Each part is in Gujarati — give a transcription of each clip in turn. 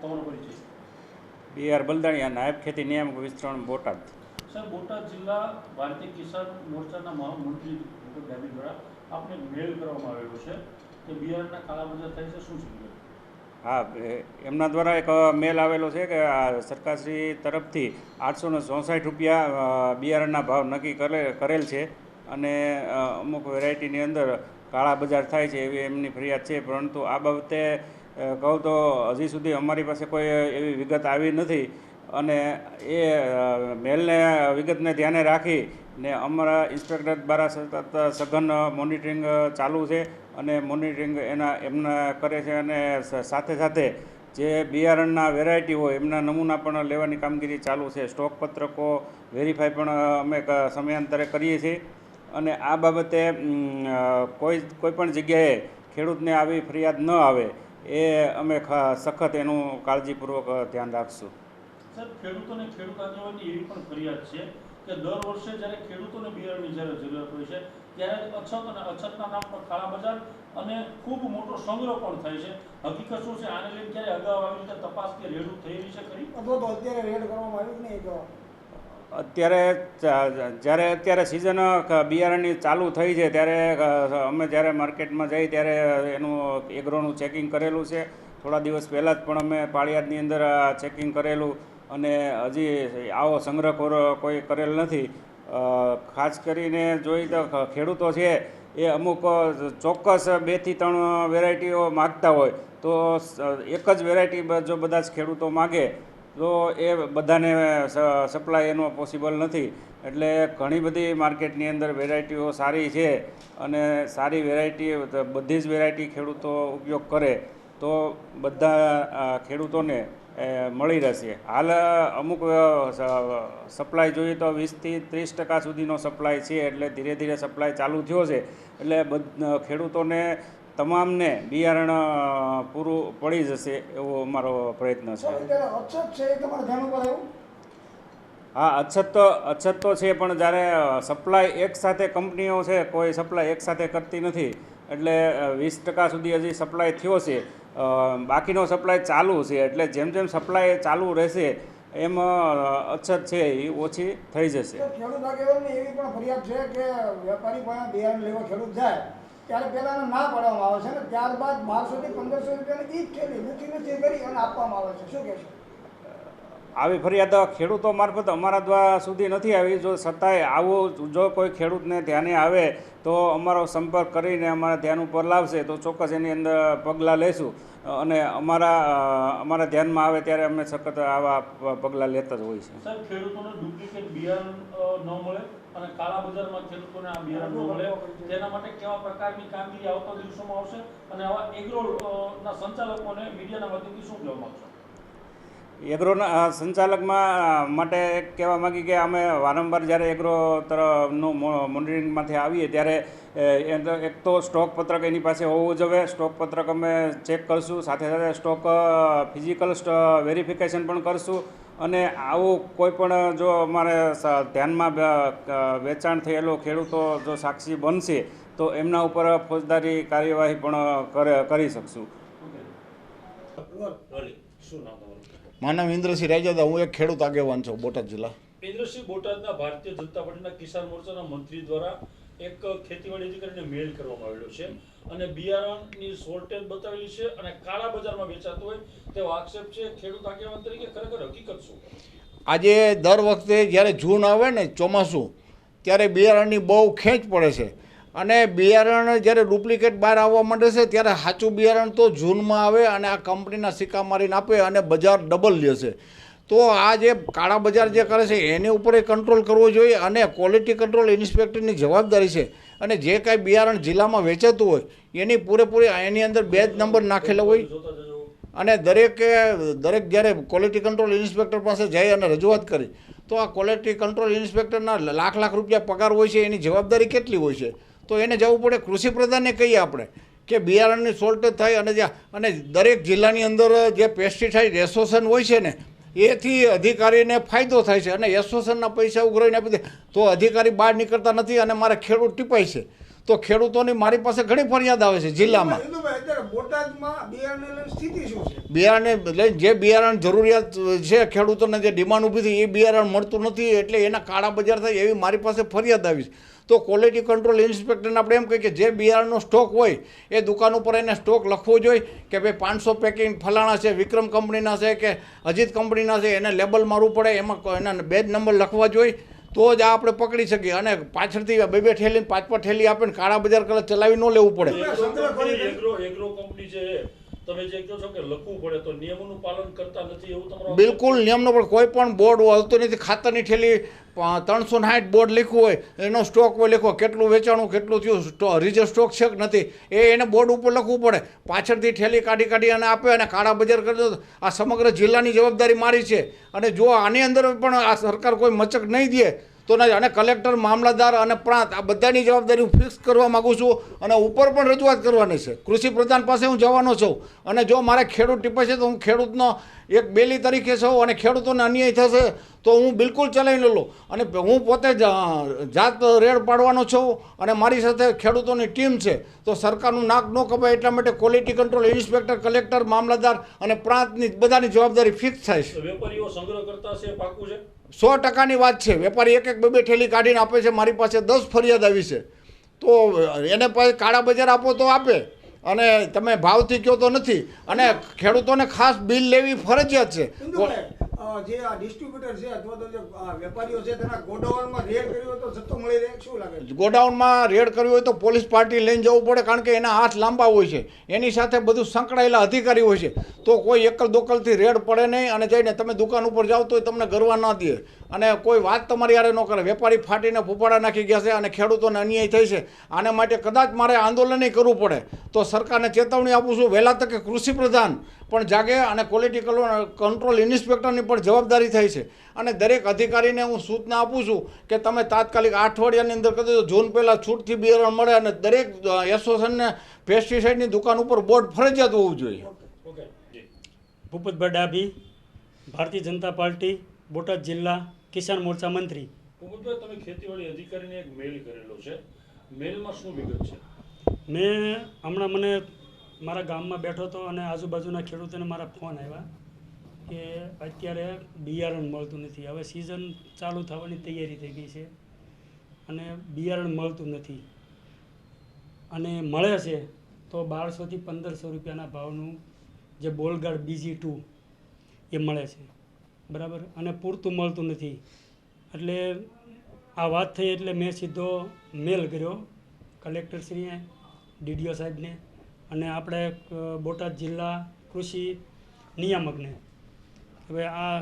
તમારો પરિચય બી આર બલદાણિયા નાયબ ખેતી નિયામક વિસ્તરણ બોટાદ. સર બોટાદ જિલ્લા ભારતીય કિસાન મોરચાના મહામંત્રી ભૂપત ડાબી દ્વારા આપને મેલ કરવામાં આવેલો છે કે બિહારના કાળાબજાર થાય છે શું છે હા એમના દ્વારા એક મેલ આવેલો છે કે આ સરકારશ્રી તરફથી આઠસો ને ચોસઠ રૂપિયા બિયારણના ભાવ નક્કી કરે કરેલ છે અને અમુક વેરાયટીની અંદર કાળા બજાર થાય છે એવી એમની ફરિયાદ છે પરંતુ આ બાબતે કહું તો હજી સુધી અમારી પાસે કોઈ એવી વિગત આવી નથી અને એ મેલને વિગતને ધ્યાને રાખી ને અમારા ઇન્સ્પેક્ટર દ્વારા સતત સઘન મોનિટરિંગ ચાલુ છે અને મોનિટરિંગ એના, એમના કરે છે અને સાથે સાથે જે બિયારણના વેરાયટી હોય એમના નમૂના પણ લેવાની કામગીરી ચાલુ છે. સ્ટોક પત્રકો વેરીફાઈ પણ અમે સમયાંતરે કરીએ છીએ અને આ બાબતે કોઈ કોઈ પણ જગ્યાએ ખેડૂતને આવી ફરિયાદ ન આવે એ અમે ખ- સખત એનું કાળજીપૂર્વક ધ્યાન રાખશું. સર ખેડૂતોને ખેડૂત આગેવાની એવી પણ ફરિયાદ છે કે દર વર્ષે જ્યારે ખેડૂતોને બિયારણની જ્યારે જરૂરત હોય છે ત્યારે અછત અને અછતના નામ પર કાળા બજાર અને ખૂબ મોટો સંગ્રહ પણ થાય છે. હકીકત શું છે? આને લઈને ક્યારે અગાઉ આવી રીતે તપાસ કે રેડું રહી છે ખરી? અથવા તો અત્યારે રેડ કરવામાં આવ્યું જ નહીં અત્યારે જ્યારે અત્યારે સિઝન બિયારણની ચાલુ થઈ છે, ત્યારે અમે જ્યારે માર્કેટમાં જઈ ત્યારે એનું એગ્રોનું ચેકિંગ કરેલું છે. થોડા દિવસ પહેલાં જ પણ અમે પાળિયાદની અંદર ચેકિંગ કરેલું અને હજી આવો સંગ્રહ કોઈ કરેલ નથી. ખાસ કરીને જોઈ તો ખેડૂતો છે, એ અમુક ચોક્કસ બેથી ત્રણ વેરાયટીઓ માગતા હોય. તો એક જ વેરાયટી જો બધા જ ખેડૂતો માગે તો એ બધાને સપ્લાય એનો પોસિબલ નથી. એટલે ઘણી બધી માર્કેટની અંદર વેરાયટીઓ સારી છે અને સારી વેરાયટી બધી જ વેરાયટી ખેડૂતો ઉપયોગ કરે તો બધા ખેડૂતોને મળી રહેશે. હાલ, અમુક સપ્લાય જોઈએ તો વીસથી ત્રીસ ટકા સુધીનો સપ્લાય છે એટલે ધીરે ધીરે સપ્લાય ચાલુ થયો છે. એટલે બધ, ખેડૂતોને તમામને બિયારણ પૂરું પડી જશે એવો અમારો પ્રયત્ન છે. હા અછત તો અછત તો છે પણ જ્યારે સપ્લાય એક સાથે કંપનીઓ છે કોઈ સપ્લાય એક સાથે કરતી નથી. એટલે વીસ ટકા સુધી હજી સપ્લાય થયો છે. બાકીનો સપ્લાય ચાલુ છે. એટલે જેમ જેમ સપ્લાય ચાલુ રહેશે એમ અછત છે એ ઓછી થઈ જશે. ખેડૂત આગેવાનની એવી પણ ફરિયાદ છે કે વેપારી પણ બિયારણ લેવા ખેડૂત જાય ત્યારે પહેલા એને ના પાડવામાં આવે છે અને ત્યારબાદ બારસોથી પંદરસો રૂપિયાની ઈ જ થેલી નથી નથી કરી અને આપવામાં આવે છે. શું કહેશો આવી ફરિયાદ ખેડૂતો મારફત અમારા દ્વારા સુધી નથી આવી. જો સત્તાએ આવું જો કોઈ ખેડૂતને ધ્યાને આવે તો અમારો સંપર્ક કરીને અમારા ધ્યાન ઉપર લાવશે. તો ચોક્કસ એની અંદર પગલાં લેશું. અને અમારા અમારા ધ્યાનમાં આવે ત્યારે અમે સખત આવા પગલાં લેતા જ હોય છે. અને કાળા બજારમાં ખેડૂતોને આ બિયારણ મળે, તેના માટે કેવા પ્રકારની કામગીરી આવતા દિવસોમાં આવશે અને આવા એગ્રોના સંચાલકોને મીડિયાના માધ્યમથી શું કહેવા માગશો? એગ્રોના સંચાલકમાં માટે કહેવા માગી કે અમે વારંવાર જ્યારે એગ્રો તરફનું મોનિટરિંગમાંથી આવીએ ત્યારે એક તો સ્ટોક પત્રક એની પાસે હોવું જોઈએ. સ્ટોક પત્રક અમે ચેક કરશું, સાથે સાથે સ્ટોક ફિઝિકલ વેરિફિકેશન પણ કરશું. અને આવું કોઈ પણ જો અમારે ધ્યાનમાં વેચાણ થયેલો ખેડૂતો જો સાક્ષી બનશે તો એમના ઉપર ફોજદારી કાર્યવાહી પણ કરે કરી શકશું. માનવ ઇન્દ્રસિંહ રાજાદા હું એક ખેડૂત આગેવાન છું બોટાદ જિલ્લા. ઇન્દ્રસિંહ બોટાદના ભારતીય જનતા પાર્ટીના કિસાન મોરચાના મંત્રી દ્વારા એક ખેતીવાડી અધિકારીને મેલ કરવામાં આવેલો છે. અને બિયારણની શોર્ટેજ બતાવેલી છે અને કાળા બજારમાં વેચાતું હોય તેવો આક્ષેપ છે ખેડૂત આગેવાન તરીકે ખરેખર હકીકત શું? આજે દર વખતે જ્યારે જૂન આવે ને ચોમાસું, ત્યારે બિયારણની બહુ ખેંચ પડે છે. અને બિયારણ જ્યારે ડુપ્લિકેટ બહાર આવવા માંડે છે, ત્યારે સાચું બિયારણ તો જૂનમાં આવે અને આ કંપનીના સિક્કા મારીને આપે અને બજાર ડબલ લેશે તો આ જે કાળા બજાર જે કરે છે, એની ઉપર કંટ્રોલ કરવો જોઈએ અને ક્વોલિટી કંટ્રોલ ઇન્સ્પેક્ટરની જવાબદારી છે. અને જે કાંઈ બિયારણ જિલ્લામાં વેચાતું હોય એની પૂરેપૂરી એની અંદર બે જ નંબર નાખેલો હોય. અને દરેકે, દરેક જ્યારે ક્વોલિટી કંટ્રોલ ઇન્સ્પેક્ટર પાસે જઈ અને રજૂઆત કરી, તો આ ક્વોલિટી કંટ્રોલ ઇન્સ્પેક્ટરના લાખ લાખ રૂપિયા પગાર હોય છે, એની જવાબદારી કેટલી હોય છે? તો એને જવું પડે કૃષિ પ્રધાનને કહીએ આપણે કે બિયારણની શોર્ટેજ થાય અને જે અને દરેક જિલ્લાની અંદર જે પેસ્ટિસાઇડ એસોસિએશન હોય છે ને, એથી અધિકારીને ફાયદો થાય છે. અને એસોસિએશનના પૈસા ઉઘરાવીને આપી દે તો અધિકારી બહાર નીકળતા નથી અને મારા ખેડૂત ટીપાય છે. તો ખેડૂતોની મારી પાસે ઘણી ફરિયાદ આવે છે જિલ્લામાં. બિયારણને લઈને જે બિયારણ જરૂરિયાત છે ખેડૂતોને જે ડિમાન્ડ ઊભી થઈ એ બિયારણ મળતું નથી એટલે એના કાળા બજાર થાય એવી મારી પાસે ફરિયાદ આવી છે. તો ક્વોલિટી કંટ્રોલ ઇન્સ્પેક્ટરને આપણે એમ કહીએ કે જે બિયારણનો સ્ટોક હોય એ દુકાન ઉપર એને સ્ટોક લખવો જોઈએ કે ભાઈ પાંચસો પેકિંગ ફલાણા છે વિક્રમ કંપનીના છે કે અજીત કંપનીના છે એને લેબલ મારવું પડે એમાં એના એના જ નંબર લખવા જોઈએ. તો જ આ આપણે પકડી શકીએ. અને પાછળથી બે બે ઠેલી પાંચ પાંચ ઠેલી આપે કાળા બજાર કલર ચલાવી ન લેવું પડે. કંપની છે, બિલકુલ, નિયમનો પણ કોઈ પણ બોર્ડ હોતું નથી, ખાતરની ઠેલી ત્રણસો સાઠ બોર્ડ લખ્યું હોય, એનો સ્ટોક હોય, લખો, કેટલું વેચાણું, કેટલું થયું રિઝર્વ સ્ટોક છે કે નથી, એ એને બોર્ડ ઉપર લખવું પડે. પાછળથી ઠેલી કાઢી કાઢી અને આપે અને કાળા બજાર કરી દો. આ સમગ્ર જિલ્લાની જવાબદારી મારી છે. અને જો આની અંદર પણ આ સરકાર કોઈ મચક નહીં દે તો નહીં અને કલેક્ટર, મામલતદાર અને પ્રાંત, આ બધાની જવાબદારી હું ફિક્સ કરવા માગું છું અને ઉપર પણ રજૂઆત કરવાની છે. કૃષિ પ્રધાન પાસે હું જવાનો છું અને જો મારે ખેડૂત ટીપે છે તો હું ખેડૂતનો એક બેલી તરીકે છું અને ખેડૂતોને અન્યાય થશે તો હું બિલકુલ ચલાવી લઉં. અને હું પોતે જાત રેડ પાડવાનો છું અને મારી સાથે ખેડૂતોની ટીમ છે. તો સરકારનું નાક ન કપાય એટલા માટે ક્વોલિટી કંટ્રોલ ઇન્સ્પેક્ટર કલેક્ટર મામલતદાર અને પ્રાંતની બધાની જવાબદારી ફિક્સ થાય છે. વેપારીઓ સંગ્રહ કરતા છે પાકું છે? સો ટકાની વાત છે. વેપારી એક એક બે બે ઠેલી કાઢીને આપે છે. મારી પાસે દસ ફરિયાદ આવી છે. તો એને પછી કાળા બજાર આપો તો આપે. અને તમે ભાવથી કહો તો નથી. અને ખેડૂતોને ખાસ બિલ લેવી ફરજિયાત છે. જે આ ડિસ્ટ્રીબ્યુટર છે, અથવા તો જે વેપારીઓ છે, તેના ગોડાઉનમાં રેડ કર્યો તો જથ્થો મળી રહે. શું લાગે ગોડાઉનમાં રેડ કરવી હોય તો પોલીસ પાર્ટી લઈને જવું પડે, કારણ કે એના હાથ લાંબા હોય છે. એની સાથે બધું સંકળાયેલા અધિકારી હોય છે. તો કોઈ એકલ દોકલથી રેડ પડે નહીં અને જઈને તમે દુકાન ઉપર જાઓ તો તમને ગરવા ના દે. અને કોઈ વાત તમારી યારે ન કરે. વેપારી ફાટીને ફૂફાડા નાખી ગયા છે અને ખેડૂતોને અન્યાય થઈ છે. આને માટે કદાચ મારે આંદોલન કરવું પડે. તો સરકારને ચેતવણી આપું છું, વહેલા તકે કૃષિ પ્રધાન પણ જાગે અને ક્વોલિટી કંટ્રોલ ઇન્સ્પેક્ટરની પણ જવાબદારી થાય છે. અને દરેક અધિકારીને હું સૂચના આપું છું કે તમે તાત્કાલિક અઠવાડિયાની અંદર કરી દો જૂન પહેલાં છૂટથી બિયારણ મળે અને દરેક એસોસિએશનને પેસ્ટિસાઇડની દુકાન ઉપર બોર્ડ ફરજિયાત હોવું જોઈએ. ઓકે જી ભૂપતભાઈ ડાભી ભારતીય જનતા પાર્ટી બોટાદ જિલ્લા કિસાન મોરચા મંત્રી. તમે ખેતીવાડી અધિકારીને એક મેલ કરેલો છે. મેલમાં શું વિગત છે? મેં હમણાં મને મારા ગામમાં બેઠો હતો અને આજુબાજુના ખેડૂતોને મારા ફોન આવ્યા કે અત્યારે બિયારણ મળતું નથી. હવે સિઝન ચાલુ થવાની તૈયારી થઈ ગઈ છે અને બિયારણ મળતું નથી. અને મળે છે તો બારસોથી પંદરસો રૂપિયાના ભાવનું જે બોલગાડ બીજી ટુ એ મળે છે. બરાબર? અને પૂરતું મળતું નથી. એટલે આ વાત થઈ એટલે મેં સીધો મેલ કર્યો કલેક્ટરશ્રીએ, ડીડીઓ સાહેબને. અને આપણે બોટાદ જિલ્લા કૃષિ નિયામકને. હવે આ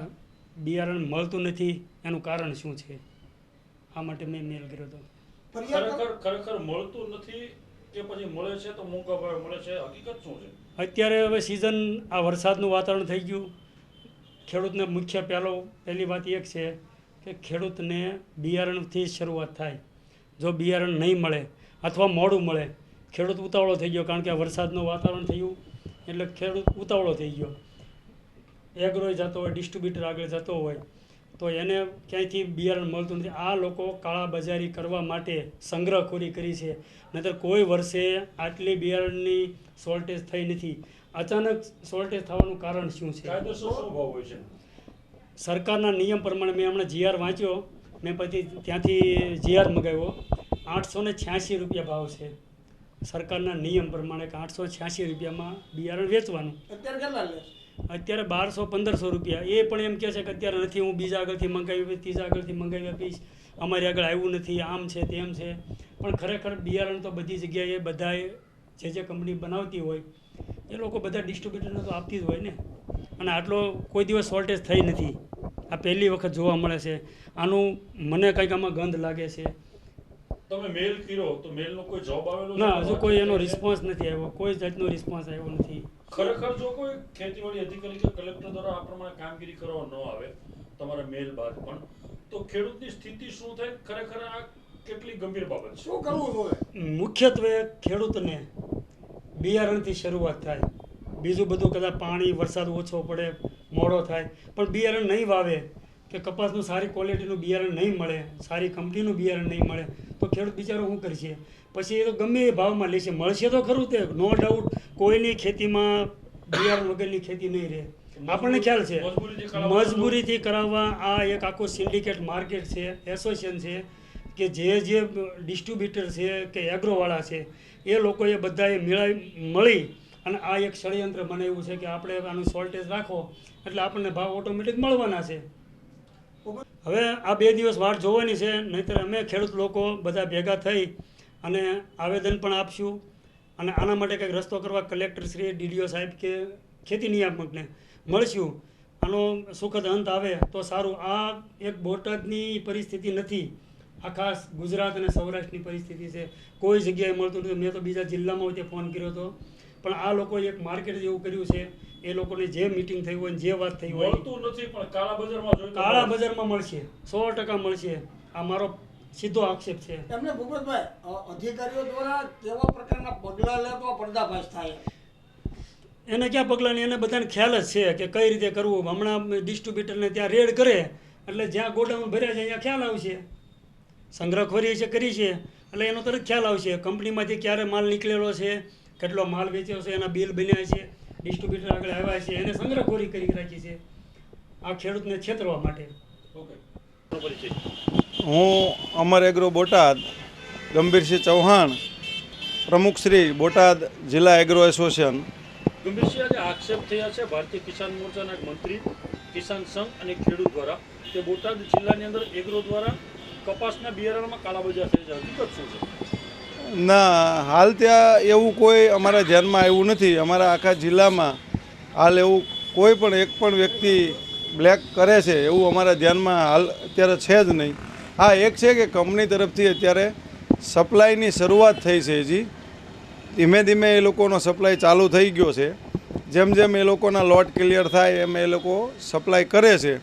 બિયારણ મળતું નથી એનું કારણ શું છે? આ માટે મેં મેલ કર્યો હતો. ખરેખર ખરેખર મળતું નથી કે પછી મળે છે તો મોંઘા ભાવે મળે છે હકીકત શું છે? અત્યારે હવે સિઝન આ વરસાદનું વાતાવરણ થઈ ગયું. ખેડૂતને મુખ્ય પહેલો પહેલી વાત એક છે કે ખેડૂતને બિયારણથી શરૂઆત થાય. જો બિયારણ નહીં મળે અથવા મોડું મળે ખેડૂત ઉતાવળો થઈ ગયો કારણ કે વરસાદનું વાતાવરણ થયું એટલે ખેડૂત ઉતાવળો થઈ ગયો. એગ્રોય જતો હોય ડિસ્ટ્રીબ્યુટર આગળ જતો હોય તો એને ક્યાંયથી બિયારણ મળતું નથી. આ લોકો કાળા બજારી કરવા માટે સંગ્રહખોરી કરી છે. નહીતર કોઈ વર્ષે આટલી બિયારણની શોર્ટેજ થઈ નથી. અચાનક શોર્ટેજ થવાનું કારણ શું છે? કાયદેસર શું ભાવ હોય છે? સરકારના નિયમ પ્રમાણે મેં હમણાં જીઆર વાંચ્યો. મેં પછી ત્યાંથી જીઆર મગાવ્યો. આઠસો ને છ્યાસી રૂપિયા ભાવ છે. સરકારના નિયમ પ્રમાણે કે આઠસો છ્યાસી રૂપિયામાં બિયારણ વેચવાનું. અત્યારે કેટલા અત્યારે બારસો પંદરસો રૂપિયા. એ પણ એમ કહે છે કે અત્યારે નથી હું બીજા આગળથી મંગાવી આપીશ ત્રીજા આગળથી મંગાવી આપીશ. અમારી આગળ આવ્યું નથી આમ છે તેમ છે. પણ ખરેખર બિયારણ તો બધી જગ્યાએ બધાએ જે જે કંપની બનાવતી હોય એ લોકો બધા ડિસ્ટ્રીબ્યુટરને તો આપતી જ હોય ને. અને આટલો કોઈ દિવસ શોર્ટેજ થઈ નથી. આ પહેલી વખત જોવા મળે છે. આનું મને કંઈક આમાં ગંધ લાગે છે. તમે મેલ કર્યો તો મેલનો કોઈ જવાબ આવેલો ના હજુ કોઈ એનો રિસ્પોન્સ નથી આવ્યો. કોઈ જાતનો રિસ્પોન્સ આવ્યો નથી. ખરેખર જો કોઈ ખેતીવાડી અધિકારી કે કલેક્ટર દ્વારા આ પ્રમાણે કામગીરી કરવા ન આવે તમારા મેલ બાદ પણ તો ખેડૂતની સ્થિતિ શું થાય? ખરેખર આ કેટલી ગંભીર બાબત છે? શું કરવું જોઈએ મુખ્યત્વે ખેડૂતને બિયારણથી શરૂઆત થાય. બીજું બધું કદાચ પાણી વરસાદ ઓછો પડે મોડો થાય. પણ બિયારણ નહીં વાવે કે કપાસનું સારી ક્વોલિટીનું બિયારણ નહીં મળે સારી કંપનીનું બિયારણ નહીં મળે તો ખેડૂત બિચારો શું કરશે? પછી એ તો ગમે એ ભાવમાં લેશે. મળશે તો ખરું તે નો ડાઉટ કોઈની ખેતીમાં બિયારણ વગરની ખેતી નહીં રહે. આપણને ખ્યાલ છે. મજબૂરીથી કરાવવા આ એક આખું સિન્ડિકેટ માર્કેટ છે એસોસિએશન છે કે જે જે ડિસ્ટ્રીબ્યુટર છે કે એગ્રોવાળા છે એ લોકોએ બધાએ મેળાવી મળી અને આ એક ષડયંત્ર બનાવ્યું છે કે આપણે આનું શોર્ટેજ રાખો એટલે આપણને ભાવ ઓટોમેટિક મળવાના છે. હવે આ બે દિવસ વાટ જોવાની છે, નહીંતર અમે ખેડૂત લોકો બધા ભેગા થઈ અને આવેદન પણ આપશું. અને આના માટે કંઈક રસ્તો કરવા કલેક્ટર શ્રી, ડીડીઓ સાહેબ કે ખેતી નિયામકને મળશું. આનો સુખદ અંત આવે તો સારું. આ એક બોટાદની પરિસ્થિતિ નથી. આખા ગુજરાત અને સૌરાષ્ટ્રની પરિસ્થિતિ છે. કોઈ જગ્યાએ મળતું નથી. મેં તો બીજા જિલ્લામાં તે ફોન કર્યો હતો પણ આ લોકોએ એક માર્કેટ જેવું કર્યું છે. એ લોકોની જે મિટિંગ થઈ હોય જે વાત થઈ હોય મળતું નથી પણ કાળા બજારમાં કાળા. બજારમાં મળશે. સો ટકા મળશે. આ મારો સીધો આક્ષેપ છે. એમને ભૂપતભાઈ અધિકારીઓ દ્વારા કેવા પ્રકારના પગલાં લેવા પડદાભાસ થાય? એને ક્યાં પગલાંની એને બધાને ખ્યાલ જ છે કે કઈ રીતે કરવું. હમણાં ડિસ્ટ્રીબ્યુટરને ત્યાં રેડ કરે એટલે જ્યાં ગોડાઉન ભર્યા છે ત્યાં ખ્યાલ આવશે. સંગ્રહખોરી છે કરી છે. એટલે એનો તરત ખ્યાલ આવશે. કંપનીમાંથી ક્યારે માલ નીકળેલો છે કેટલો માલ વેચ્યો છે એના બિલ બન્યા છે ડિસ્ટ્રીબ્યુટર આગળ આવ્યા છે એને સંગ્રહખોરી કરી રાખી છે. આ ખેડૂતને છેતરવા માટે. હું અમર એગ્રો બોટાદ ગંભીરસિંહ ચૌહાણ પ્રમુખ શ્રી બોટાદ જિલ્લા એગ્રો એસોસિએશન. ગંભીરસિંહ આજે આક્ષેપ થયા છે ભારતીય કિસાન મોરચાના મંત્રી કિસાન સંઘ અને ખેડૂત દ્વારા કે બોટાદ જિલ્લાની અંદર એગ્રો દ્વારા કપાસના બિયારણમાં કાળાબજાર થઈ છે. હકીકત શું છે? ના, હાલ ત્યાં એવું કોઈ અમારા ધ્યાનમાં આવ્યું નથી. અમારા આખા જિલ્લામાં હાલ એવું કોઈ પણ એક પણ વ્યક્તિ બ્લેક કરે છે, એવું અમારા ધ્યાનમાં હાલ અત્યારે છે જ નહીં. હા, એક છે કે કંપની તરફથી અત્યારે સપ્લાયની શરૂઆત થઈ છે હજી. ધીમે ધીમે એ લોકોનો સપ્લાય ચાલુ થઈ ગયો છે. જેમ જેમ એ લોકોના લોટ ક્લિયર થાય, એમ એ લોકો સપ્લાય કરે છે.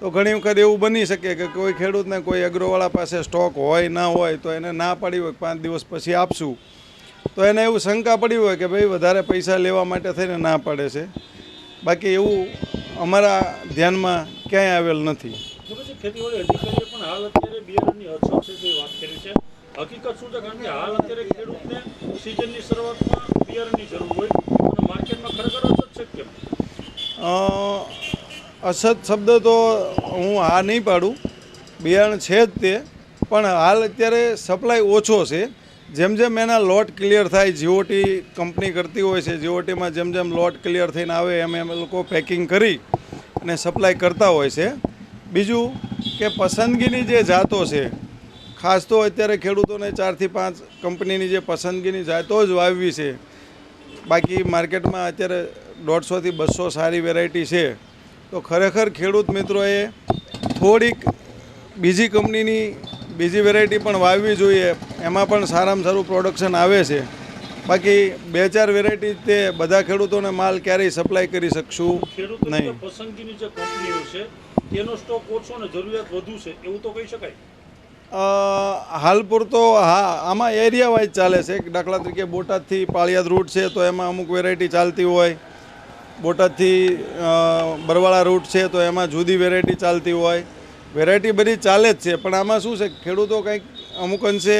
તો ઘણી વખત એવું બની શકે કે કોઈ ખેડૂતને કોઈ એગ્રોવાળા પાસે સ્ટોક હોય ના હોય તો એને ના પડી હોય પાંચ દિવસ પછી આપશું. તો એને એવું શંકા પડી હોય કે ભાઈ વધારે પૈસા લેવા માટે થઈને ના પાડે છે. બાકી એવું અમારા ધ્યાનમાં ક્યાંય આવેલ નથી. ગંભીરસિંહ ખેતીવાડી પણ હાલ અત્યારે બિયારણની અછત છે વાત કરી છે. હકીકત શું છે? કારણ કે હાલ અત્યારે ખેડૂતને સિઝનની શરૂઆતમાં બિયારણની જરૂર હોય અને માર્કેટમાં ખરેખર અછત છે કેમ? અસત શબ્દ તો હું હા નહીં પાડું. બિયારણ છે જ તે. પણ હાલ અત્યારે સપ્લાય ઓછો છે. જેમ જેમ એના લોટ ક્લિયર થાય જીઓટી કંપની કરતી હોય છે જીઓટીમાં જેમ જેમ લોટ ક્લિયર થઈને આવે, એમ એમ લોકો પેકિંગ કરી અને સપ્લાય કરતા હોય છે. બીજું કે પસંદગીની જે જાતો છે, ખાસ તો અત્યારે ખેડૂતોને ચારથી પાંચ કંપનીની જે પસંદગીની જાતો જ વાવવી છે. બાકી માર્કેટમાં અત્યારે દોઢસોથી બસો સારી વેરાયટી છે. તો ખરેખર ખેડૂત મિત્રોએ થોડીક બીજી કંપનીની બીજી વેરાયટી પણ વાવવી જોઈએ. એમાં પણ સારામાં સારું પ્રોડક્શન આવે છે. બાકી બે ચાર વેરાયટી તે બધા ખેડૂતોને માલ ક્યારેય સપ્લાય કરી શકશું નહીં. પસંદગીની જે કંપનીઓ છે તેનો સ્ટોક ઓછો અને જરૂરિયાત વધુ છે એવું તો કહી શકાય? હાલ પૂરતો હા આમાં એરિયા વાઇઝ ચાલે છે. દાખલા તરીકે બોટાદથી પાળિયાદ રૂટ છે તો એમાં અમુક વેરાયટી ચાલતી હોય. બોટાદથી બરવાળા રૂટ છે તો એમાં જુદી વેરાયટી ચાલતી હોય. વેરાયટી બધી ચાલે જ છે, પણ આમાં શું છે, ખેડૂતો કંઈક અમુક અંશે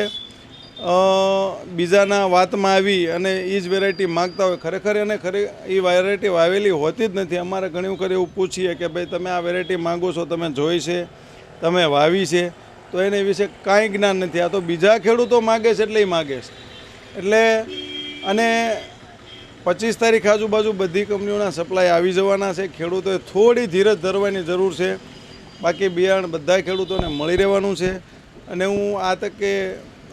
બીજાના વાતમાં આવી અને એ જ વેરાયટી માગતા હોય. ખરેખર એને ખરે એ વેરાયટી વાવેલી હોતી જ નથી. અમારે ઘણી વખત એવું પૂછીએ કે ભાઈ, તમે આ વેરાયટી માગો છો, તમે જોઈ છે, તમે વાવી છે? તો એને વિશે કાંઈ જ્ઞાન નથી. આ તો બીજા ખેડૂતો માગે છે એટલે એ માગે છે. એટલે, અને પચીસ તારીખ આજુબાજુ બધી કંપનીઓના સપ્લાય આવી જવાના છે. ખેડૂતોએ થોડી ધીરજ ધરવાની જરૂર છે. બાકી બિયારણ બધા ખેડૂતોને મળી રહેવાનું છે. અને હું આ તકે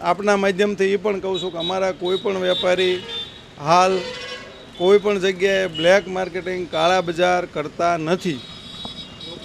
આપના માધ્યમથી એ પણ કહું છું કે અમારા કોઈ પણ વેપારી હાલ કોઈ પણ જગ્યાએ બ્લેક માર્કેટિંગ, કાળા બજાર કરતા નથી.